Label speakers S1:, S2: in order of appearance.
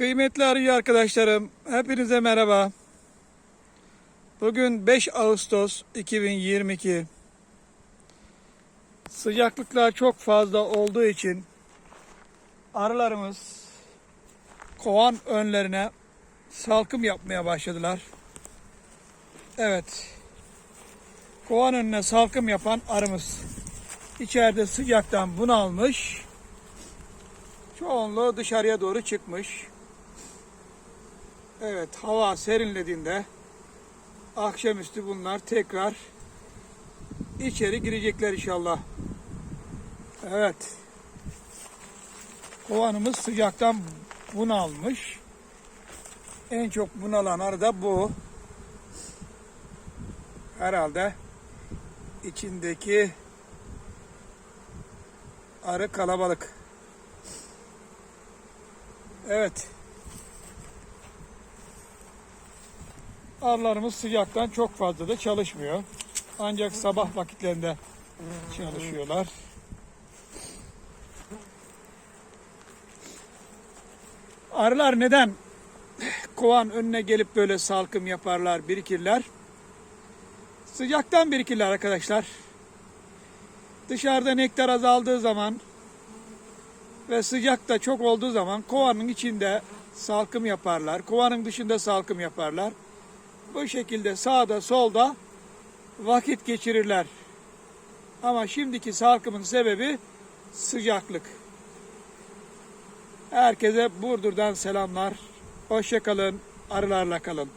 S1: Kıymetli arıcı arkadaşlarım, hepinize merhaba. Bugün 5 Ağustos 2022. Sıcaklıklar çok fazla olduğu için arılarımız kovan önlerine salkım yapmaya başladılar. Evet. Kovan önüne salkım yapan arımız içeride sıcaktan bunalmış. Çoğunluğu dışarıya doğru çıkmış. Evet, hava serinlediğinde akşamüstü bunlar tekrar içeri girecekler inşallah. Evet. Kovanımız sıcaktan bunalmış. En çok bunalan arı da bu. Herhalde içindeki arı kalabalık. Evet. Arılarımız sıcaktan çok fazla da çalışmıyor. Ancak sabah vakitlerinde çalışıyorlar. Arılar neden kovan önüne gelip böyle salkım yaparlar, birikirler? Sıcaktan birikirler arkadaşlar. Dışarıda nektar azaldığı zaman ve sıcak da çok olduğu zaman kovanın içinde salkım yaparlar. Kovanın dışında salkım yaparlar. Bu şekilde sağda solda vakit geçirirler. Ama şimdiki salkımın sebebi sıcaklık. Herkese Burdur'dan selamlar. Hoşçakalın. Arılarla kalın.